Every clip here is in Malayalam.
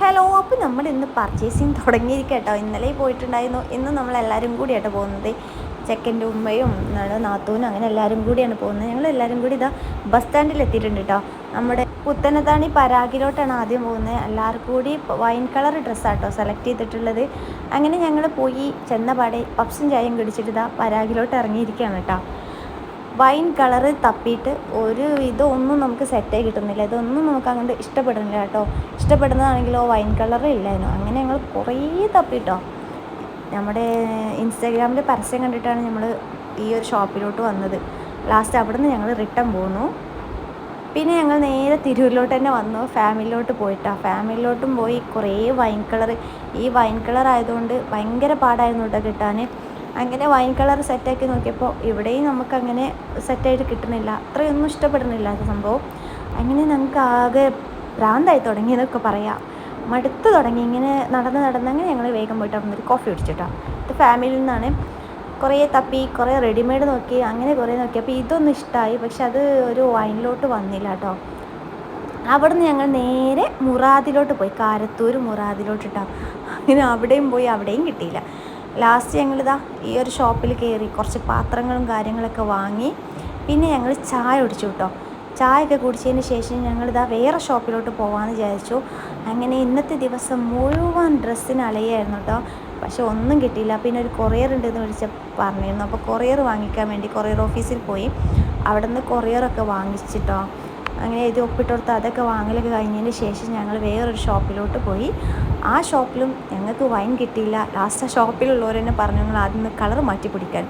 ഹലോ അപ്പോൾ നമ്മൾ ഇന്ന് പർച്ചേസിങ് തുടങ്ങിയിരിക്കുക കേട്ടോ ഇന്നലെ പോയിട്ടുണ്ടായിരുന്നു. ഇന്ന് നമ്മൾ എല്ലാവരും കൂടിയായിട്ട് പോകുന്നത്. ചെക്കന്റെ ഉമ്മയും നാത്തൂനും അങ്ങനെ എല്ലാവരും കൂടിയാണ് പോകുന്നത്. ഞങ്ങൾ എല്ലാവരും കൂടി ഇതാ ബസ് സ്റ്റാൻഡിൽ എത്തിയിട്ടുണ്ട് കേട്ടോ നമ്മുടെ പുത്തനത്താണി പരാഗിലോട്ടാണ് ആദ്യം പോകുന്നത്. എല്ലാവർക്കും കൂടി വൈൻ കളർ ഡ്രസ്സാട്ടോ സെലക്ട് ചെയ്തിട്ടുള്ളത്. അങ്ങനെ ഞങ്ങൾ പോയി ചെന്നപാടെ പപ്സും ചായയും കുടിച്ചിട്ട് ഇതാ പരാഗിലോട്ട് ഇറങ്ങിയിരിക്കുകയാണ് കേട്ടോ വൈൻ കളറ് തപ്പിയിട്ട് ഒരു ഇതൊന്നും നമുക്ക് സെറ്റായി കിട്ടുന്നില്ല. ഇതൊന്നും നമുക്ക് അങ്ങോട്ട് ഇഷ്ടപ്പെടുന്നില്ല കേട്ടോ. ഇഷ്ടപ്പെടുന്നതാണെങ്കിലോ വൈൻ കളറ് ഇല്ലായിരുന്നു. അങ്ങനെ ഞങ്ങൾ കുറേ തപ്പിട്ടോ. നമ്മുടെ ഇൻസ്റ്റാഗ്രാമിൽ പരസ്യം കണ്ടിട്ടാണ് നമ്മൾ ഈ ഒരു ഷോപ്പിലോട്ട് വന്നത്. ലാസ്റ്റ് അവിടെ നിന്ന് ഞങ്ങൾ റിട്ടേൺ പോന്നു. പിന്നെ ഞങ്ങൾ നേരെ തിരൂരിലോട്ട് തന്നെ വന്നു. ഫാമിലിയിലോട്ട് പോയിട്ടാണ് ഫാമിലിയിലോട്ടും പോയി കുറേ വൈൻ കളർ. ഈ വൈൻ കളർ ആയതുകൊണ്ട് ഭയങ്കര പാടായിരുന്നു കേട്ടോ കിട്ടാൻ. അങ്ങനെ വൈൻ കളർ സെറ്റാക്കി നോക്കിയപ്പോൾ ഇവിടെയും നമുക്കങ്ങനെ സെറ്റായിട്ട് കിട്ടുന്നില്ല. അത്രയൊന്നും ഇഷ്ടപ്പെടുന്നില്ല അത് സംഭവം. അങ്ങനെ നമുക്ക് ആകെ ഭ്രാന്തായി തുടങ്ങി എന്നൊക്കെ പറയാം. മടുത്ത് തുടങ്ങി. ഇങ്ങനെ നടന്ന് നടന്ന് അങ്ങനെ ഞങ്ങൾ വേഗം പോയിട്ട് അവിടെ കോഫി കുടിച്ചിട്ടോ ഇത് ഫാമിലിയിൽ നിന്നാണ്. കുറേ തപ്പി കുറേ റെഡിമെയ്ഡ് നോക്കി അങ്ങനെ കുറേ നോക്കി. അപ്പോൾ ഇതൊന്നും ഇഷ്ടമായി പക്ഷെ അത് ഒരു വൈനിലോട്ട് വന്നില്ല കേട്ടോ. അവിടുന്ന് ഞങ്ങൾ നേരെ മുറാദിലോട്ട് പോയി. കാരത്തൂർ മുറാദിലോട്ട് ഇട്ടാ അങ്ങനെ അവിടെയും പോയി അവിടെയും കിട്ടിയില്ല. ലാസ്റ്റ് ഞങ്ങളിതാ ഈ ഒരു ഷോപ്പിൽ കയറി കുറച്ച് പാത്രങ്ങളും കാര്യങ്ങളൊക്കെ വാങ്ങി പിന്നെ ഞങ്ങൾ ചായ കുടിച്ചു കേട്ടോ. ഒക്കെ കുടിച്ചതിന് ശേഷം ഞങ്ങളിതാ വേറെ ഷോപ്പിലോട്ട് പോകാമെന്ന് വിചാരിച്ചു. അങ്ങനെ ഇന്നത്തെ ദിവസം മുഴുവൻ ഡ്രസ്സിന് അലയായിരുന്നു കേട്ടോ. പക്ഷെ ഒന്നും കിട്ടിയില്ല. പിന്നെ ഒരു കൊറിയർ ഉണ്ടെന്ന് വിളിച്ച പറഞ്ഞിരുന്നു. അപ്പോൾ കൊറിയർ വാങ്ങിക്കാൻ വേണ്ടി കൊറിയർ ഓഫീസിൽ പോയി. അവിടെ നിന്ന് കൊറിയറൊക്കെ വാങ്ങിച്ചിട്ടോ. അങ്ങനെ എഴുതി ഒപ്പിട്ട് കൊടുത്ത് അതൊക്കെ വാങ്ങലൊക്കെ കഴിഞ്ഞതിന് ശേഷം ഞങ്ങൾ വേറൊരു ഷോപ്പിലോട്ട് പോയി. ആ ഷോപ്പിലും ഞങ്ങൾക്ക് വൈൻ കിട്ടിയില്ല. ലാസ്റ്റ് ആ ഷോപ്പിലുള്ളവർ തന്നെ പറഞ്ഞു ഞങ്ങൾ ആദ്യം കളർ മാറ്റി പിടിക്കാൻ.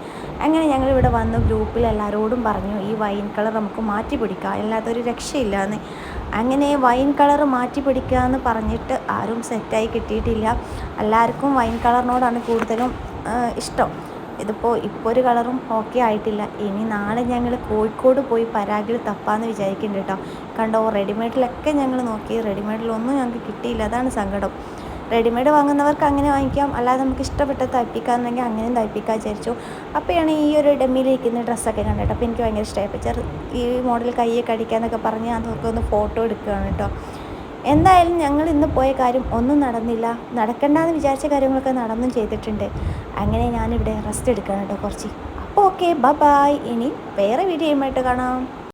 അങ്ങനെ ഞങ്ങൾ ഇവിടെ വന്ന് ഗ്രൂപ്പിൽ എല്ലാവരോടും പറഞ്ഞു ഈ വൈൻ കളർ നമുക്ക് മാറ്റി പിടിക്കാം. അല്ലാതെ ഒരു രക്ഷയില്ല എന്ന് അങ്ങനെ വൈൻ കളർ മാറ്റി പിടിക്കുക എന്ന് പറഞ്ഞിട്ട് ആരും സെറ്റായി കിട്ടിയിട്ടില്ല. എല്ലാവർക്കും വൈൻ കളറിനോടാണ് കൂടുതലും ഇഷ്ടം. ഇതിപ്പോൾ ഇപ്പോൾ ഒരു കളറും ഓക്കെ ആയിട്ടില്ല. ഇനി നാളെ ഞങ്ങൾ കോഴിക്കോട് പോയി പരാഗിൽ തപ്പാന്ന് വിചാരിക്കുന്നുണ്ട് കേട്ടോ കണ്ടോ റെഡിമെയ്ഡിലൊക്കെ ഞങ്ങൾ നോക്കി. റെഡിമെയ്ഡിലൊന്നും ഞങ്ങൾക്ക് കിട്ടിയില്ല. അതാണ് സങ്കടം. റെഡിമെയ്ഡ് വാങ്ങുന്നവർക്ക് അങ്ങനെ വാങ്ങിക്കാം. അല്ലാതെ നമുക്ക് ഇഷ്ടപ്പെട്ട തയ്പ്പിക്കാന്നുണ്ടെങ്കിൽ അങ്ങനെയും തയ്പ്പിക്കാൻ വിചാരിച്ചു. അപ്പോഴാണ് ഈ ഒരു ഡെമ്മിലിരിക്കുന്ന ഡ്രസ്സൊക്കെ കണ്ടിട്ട് അപ്പോൾ എനിക്ക് ഭയങ്കര ഇഷ്ടമായി ഈ മോഡൽ കൈയൊക്കെ അടിക്കാന്നൊക്കെ പറഞ്ഞ് അതൊക്കെ ഒന്ന് ഫോട്ടോ എടുക്കുകയാണ് കേട്ടോ എന്തായാലും ഞങ്ങൾ ഇന്ന് പോയ കാര്യം ഒന്നും നടന്നില്ല. നടക്കണ്ടെന്ന് വിചാരിച്ച കാര്യങ്ങളൊക്കെ നടന്നും ചെയ്തിട്ടുണ്ട്. അങ്ങനെ ഞാനിവിടെ റെസ്റ്റ് എടുക്കണം കേട്ടോ കുറച്ച്. അപ്പോൾ ഓക്കെ ബ ബായ് ഇനി വേറെ വീഡിയോയുമായിട്ട് കാണാം.